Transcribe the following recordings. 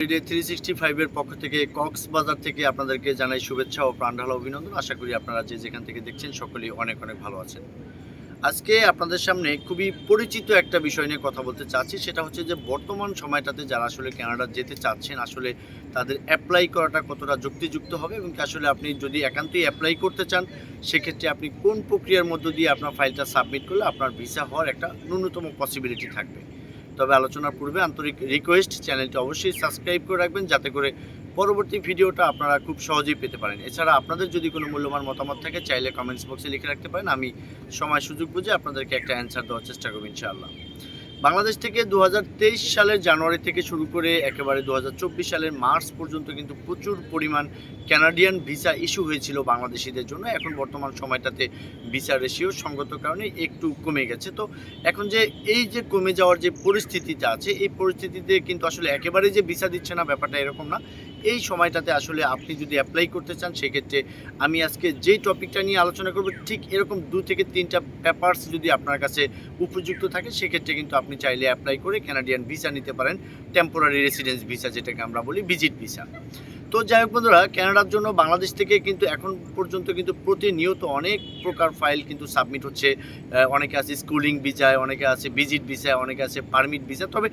Day three sixty ফাইভের পক্ষ থেকে কক্সবাজার থেকে আপনাদেরকে জানাই শুভেচ্ছা ও প্রাণঢালা অভিনন্দন। আশা করি আপনারা যে যেখান থেকে দেখছেন সকলেই অনেক অনেক ভালো আছেন। আজকে আপনাদের সামনে খুবই পরিচিত একটা বিষয় নিয়ে কথা বলতে চাচ্ছি। সেটা হচ্ছে যে বর্তমান সময়টাতে যারা আসলে কানাডা যেতে চাচ্ছেন, আসলে তাদের অ্যাপ্লাই করাটা কতটা যুক্তিযুক্ত হবে এবং আসলে আপনি যদি একান্তই অ্যাপ্লাই করতে চান, সেক্ষেত্রে আপনি কোন প্রক্রিয়ার মধ্য দিয়ে আপনার ফাইলটা সাবমিট করলে আপনার ভিসা হওয়ার একটা ন্যূনতম পসিবিলিটি থাকবে। তবে আলোচনার পূর্বে আন্তরিক রিকোয়েস্ট চ্যানেলটি অবশ্যই সাবস্ক্রাইব করে রাখবেন যাতে করে পরবর্তী ভিডিওটা আপনারা খুব সহজেই পেতে পারেন। এছাড়া আপনাদের যদি কোনো মূল্যবান মতামত থাকে, চাইলে কমেন্টস বক্সে লিখে রাখতে পারেন। আমি সময় সুযোগ বুঝে আপনাদেরকে একটা অ্যান্সার দেওয়ার চেষ্টা করব ইনশাআল্লাহ। বাংলাদেশ থেকে দু হাজার তেইশ সালের জানুয়ারি থেকে শুরু করে একেবারে দু হাজার চব্বিশ সালের মার্চ পর্যন্ত কিন্তু প্রচুর পরিমাণ ক্যানাডিয়ান ভিসা ইস্যু হয়েছিল বাংলাদেশিদের জন্য। এখন বর্তমান সময়টাতে ভিসা রেশিও সঙ্গত কারণে একটু কমে গেছে। তো এখন যে এই যে কমে যাওয়ার যে পরিস্থিতিটা আছে, এই পরিস্থিতিতে কিন্তু আসলে একেবারে যে ভিসা দিচ্ছে না, ব্যাপারটা এরকম না। এই সময়টাতে আসলে আপনি যদি অ্যাপ্লাই করতে চান, সেক্ষেত্রে আমি আজকে যেই টপিকটা নিয়ে আলোচনা করব, ঠিক এরকম দু থেকে তিনটা পেপার্স যদি আপনার কাছে উপযুক্ত থাকে, সেক্ষেত্রে কিন্তু আপনি চাইলে অ্যাপ্লাই করে ক্যানাডিয়ান ভিসা নিতে পারেন টেম্পোরারি রেসিডেন্স ভিসা যেটাকে আমরা বলি ভিজিট ভিসা তো যাই হোক বন্ধুরা ক্যানাডার জন্য বাংলাদেশ থেকে কিন্তু এখন পর্যন্ত কিন্তু প্রতিনিয়ত অনেক প্রকার ফাইল কিন্তু সাবমিট হচ্ছে। অনেকে আছে স্কুলিং ভিসায় অনেকে আছে ভিজিট ভিসায় অনেকে আছে পারমিট ভিসা তবে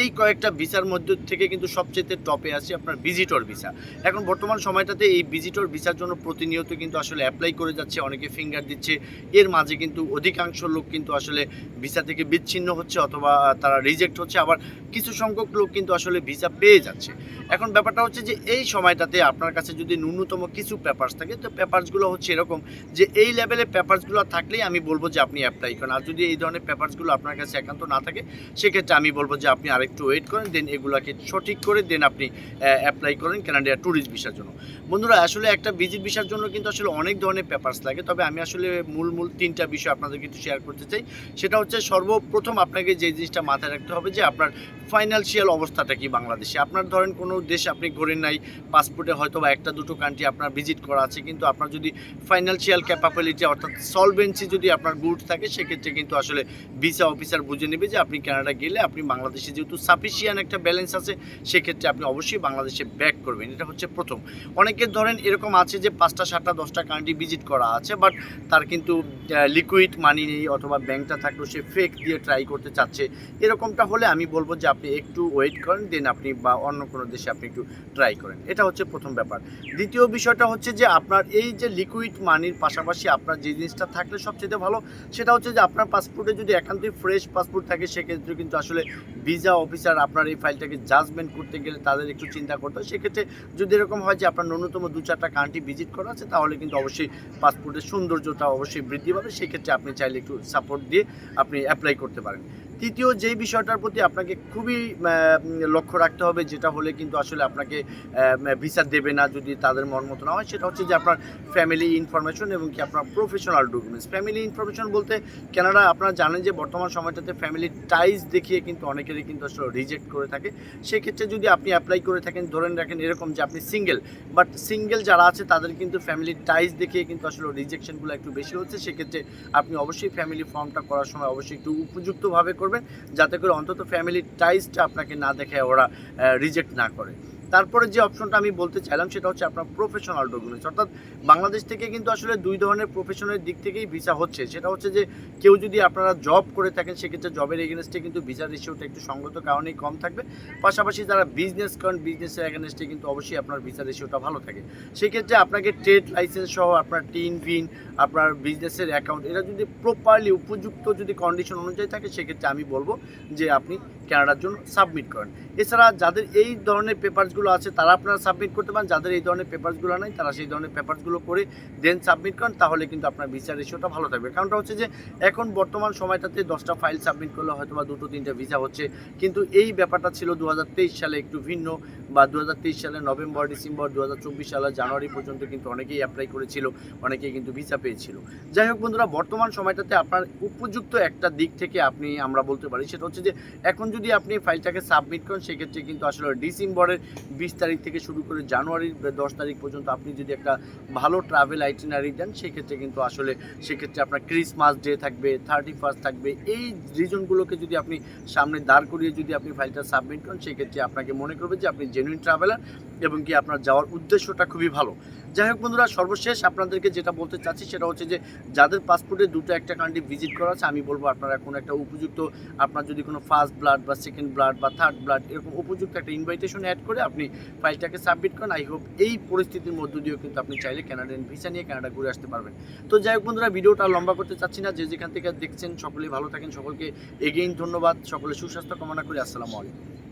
এই কয়েকটা ভিসার মধ্যে থেকে কিন্তু সবচেয়ে টপে আছে আপনার ভিজিটর ভিসা এখন বর্তমান সময়টাতে এই ভিজিটর ভিসার জন্য প্রতিনিয়ত কিন্তু আসলে অ্যাপ্লাই করে যাচ্ছে, অনেকে ফিঙ্গার দিচ্ছে। এর মাঝে কিন্তু অধিকাংশ লোক কিন্তু আসলে ভিসা থেকে বিচ্ছিন্ন হচ্ছে অথবা তারা রিজেক্ট হচ্ছে। আবার কিছু সংখ্যক লোক কিন্তু আসলে ভিসা পেয়ে যাচ্ছে। এখন ব্যাপারটা হচ্ছে যে এই সময়টাতে আপনার কাছে যদি ন্যূনতম কিছু পেপারস থাকে, তো পেপারসগুলো হচ্ছে এরকম যে এই লেভেলে পেপারসগুলো থাকলেই আমি বলব যে আপনি অ্যাপ্লাই করেন। আর যদি এই ধরনের পেপারসগুলো আপনার কাছে একান্ত না থাকে, সেক্ষেত্রে আমি বলব যে আপনি আরেকটু ওয়েট করেন দেন এগুলাকে সঠিক করে দেন আপনি অ্যাপ্লাই করেন কানাডিয়া ট্যুরিস্ট ভিসার জন্য। বন্ধুরা, আসলে একটা ভিজিট ভিসার জন্য কিন্তু আসলে অনেক ধরনের পেপারস লাগে, তবে আমি আসলে মূল মূল তিনটা বিষয় আপনাদের কিন্তু শেয়ার করতে চাই। সেটা হচ্ছে সর্বপ্রথম আপনাকে যে জিনিসটা মাথায় রাখতে হবে যে আপনার ফাইন্যান্সিয়াল অবস্থাটা কি বাংলাদেশে? আপনার ধরেন কোনো দেশ আপনি ঘোরেন নাই পাসপোর্টে হয়তো বা একটা, দুটো কান্ট্রি আপনার ভিজিট করা আছে, কিন্তু আপনার যদি ফাইন্যান্সিয়াল ক্যাপাবিলিটি অর্থাৎ সলভেন্সি যদি আপনার গুড থাকে, সেক্ষেত্রে কিন্তু আসলে ভিসা অফিসার বুঝে নেবে যে আপনি কানাডা গেলে আপনি বাংলাদেশে যেহেতু সাফিসিয়ান একটা ব্যালেন্স আছে, সেক্ষেত্রে আপনি অবশ্যই বাংলাদেশে ব্যাক করবেন। এটা হচ্ছে প্রথম। অনেকের ধরেন এরকম আছে যে পাঁচটা, সাতটা, দশটা কান্ট্রি ভিজিট করা আছে বাট তার কিন্তু লিকুইড মানি নেই অথবা ব্যাংকটা থাকলেও সে ফেক দিয়ে ট্রাই করতে চাচ্ছে। এরকমটা হলে আমি বলব যে আপনি একটু ওয়েট করেন দেন আপনি বা অন্য কোনো দেশে আপনি একটু ট্রাই করেন। এটা হচ্ছে প্রথম ব্যাপার। দ্বিতীয় বিষয়টা হচ্ছে যে আপনার এই যে লিকুইড মানির পাশাপাশি আপনার যে জিনিসটা থাকলে সবচেয়ে ভালো, সেটা হচ্ছে যে আপনার পাসপোর্টে যদি একান্তই ফ্রেশ পাসপোর্ট থাকে, সেক্ষেত্রে কিন্তু আসলে ভিসা অফিসার আপনার এই ফাইলটাকে জাজমেন্ট করতে গেলে তাদের একটু চিন্তা করতে হয়। সেক্ষেত্রে যদি এরকম হয় যে আপনার ন্যূনতম দু চারটা কান্ট্রি ভিজিট করা আছে, তাহলে কিন্তু অবশ্যই পাসপোর্টের সৌন্দর্যটা অবশ্যই বৃদ্ধি পাবে। সেক্ষেত্রে আপনি চাইলে একটু সাপোর্ট দিয়ে আপনি অ্যাপ্লাই করতে পারেন। তৃতীয় যেই বিষয়টার প্রতি আপনাকে খুবই লক্ষ্য রাখতে হবে, যেটা হলে কিন্তু আসলে আপনাকে ভিসা দেবে না যদি তাদের মন মতো না হয়, সেটা হচ্ছে যে আপনার ফ্যামিলি ইনফরমেশন এবং কি আপনার প্রফেশনাল ডকুমেন্টস ফ্যামিলি ইনফরমেশন বলতে কেনাডা আপনারা জানেন যে বর্তমান সময়টাতে ফ্যামিলি টাইজ দেখিয়ে কিন্তু অনেকেরই কিন্তু আসলে রিজেক্ট করে থাকে। সেক্ষেত্রে যদি আপনি অ্যাপ্লাই করে থাকেন, ধরেন রাখেন এরকম যে আপনি সিঙ্গেল বাট সিঙ্গেল যারা আছে তাদের কিন্তু ফ্যামিলি টাইজ দেখিয়ে কিন্তু আসলে রিজেকশনগুলো একটু বেশি হচ্ছে। সেক্ষেত্রে আপনি অবশ্যই ফ্যামিলি ফর্মটা করার সময় অবশ্যই একটু উপযুক্তভাবে করবেন। যাতে করে অন্তত ফ্যামিলি টাইজটা আপনাকে না দেখে ওরা রিজেক্ট না করে। তারপরে যে অপশনটা আমি বলতে চাইলাম সেটা হচ্ছে আপনার প্রফেশনাল ডকুমেন্টস অর্থাৎ বাংলাদেশ থেকে কিন্তু আসলে দুই ধরনের প্রফেশনের দিক থেকেই ভিসা হচ্ছে। সেটা হচ্ছে যে কেউ যদি আপনারা জব করে থাকেন, সেক্ষেত্রে জবের এগেনস্টে কিন্তু ভিসা রেশিওটা একটু সঙ্গত কারণেই কম থাকবে। পাশাপাশি যারা বিজনেস করেন বিজনেসের এগেনস্টে কিন্তু অবশ্যই আপনার ভিসা রেশিওটা ভালো থাকে। সেক্ষেত্রে আপনাকে ট্রেড লাইসেন্স সহ আপনার টিন ভিন আপনার বিজনেসের অ্যাকাউন্ট এটা যদি প্রপারলি উপযুক্ত যদি কন্ডিশন অনুযায়ী থাকে, সেক্ষেত্রে আমি বলব যে আপনি কানাডার জন্য সাবমিট করেন। এছাড়া যাদের এই ধরনের পেপারসগুলো আছে, তারা আপনারা সাবমিট করতে পারেন। যাদের এই ধরনের পেপারসগুলো নাই, তারা সেই ধরনের পেপারসগুলো করে দেন সাবমিট করেন, তাহলে কিন্তু আপনার ভিসা রেশিওটা ভালো থাকবে। কারণটা হচ্ছে যে, এখন বর্তমান সময়টাতে দশটা ফাইল সাবমিট করলে হয়তো বা দুটো, তিনটা ভিসা হচ্ছে। কিন্তু এই ব্যাপারটা ছিল দু হাজার তেইশ সালে একটু ভিন্ন বা দু হাজার তেইশ সালে নভেম্বর, ডিসেম্বর দু হাজার চব্বিশ সালে জানুয়ারি পর্যন্ত কিন্তু অনেকেই অ্যাপ্লাই করেছিল, অনেকেই কিন্তু ভিসা পেয়েছিল। যাই হোক বন্ধুরা, বর্তমান সময়টাতে আপনার উপযুক্ত একটা দিক থেকে আপনি, আমরা বলতে পারি, সেটা হচ্ছে যে, এখন যদি আপনি ফাইলটাকে সাবমিট করেন, সেক্ষেত্রে কিন্তু আসলে ডিসেম্বরের বিশ তারিখ থেকে শুরু করে জানুয়ারির দশ তারিখ পর্যন্ত আপনি যদি একটা ভালো ট্রাভেল আইটিনারি দেন, সেক্ষেত্রে কিন্তু আসলে সেক্ষেত্রে আপনার ক্রিসমাস ডে থাকবে থার্টি ফার্স্ট থাকবে। এই রিজনগুলোকে যদি আপনি সামনে দাঁড় করিয়ে যদি আপনি ফাইলটা সাবমিট করেন, সেক্ষেত্রে আপনাকে মনে করবে যে আপনি জেনুইন ট্রাভেলার এবং কি আপনার যাওয়ার উদ্দেশ্যটা খুবই ভালো। যাই হোক বন্ধুরা, সর্বশেষ আপনাদেরকে যেটা বলতে চাচ্ছি সেটা হচ্ছে যে, যাদের পাসপোর্টে দুটো একটা কান্ট্রি ভিজিট করা আছে, আমি বলব আপনারা কোনো একটা উপযুক্ত, আপনার যদি কোনো ফার্স্ট ব্লাড বা সেকেন্ড ব্লাড বা থার্ড ব্লাড এরকম উপযুক্ত একটা ইনভাইটেশন অ্যাড করে আপনি ফাইলটাকে সাবমিট করেন আই হোপ এই পরিস্থিতির মধ্য দিয়েও কিন্তু আপনি চাইলে ক্যানাডিয়ান ভিসা নিয়ে ক্যানাডা ঘুরে আসতে পারবেন। তো যাই হোক বন্ধুরা, ভিডিওটা লম্বা করতে চাচ্ছি না। যে যেখান থেকে দেখছেন, সকলেই ভালো থাকেন, সকলকে এগেইন ধন্যবাদ, সকলে সুস্বাস্থ্য কামনা করি। আসসালামু আলাইকুম।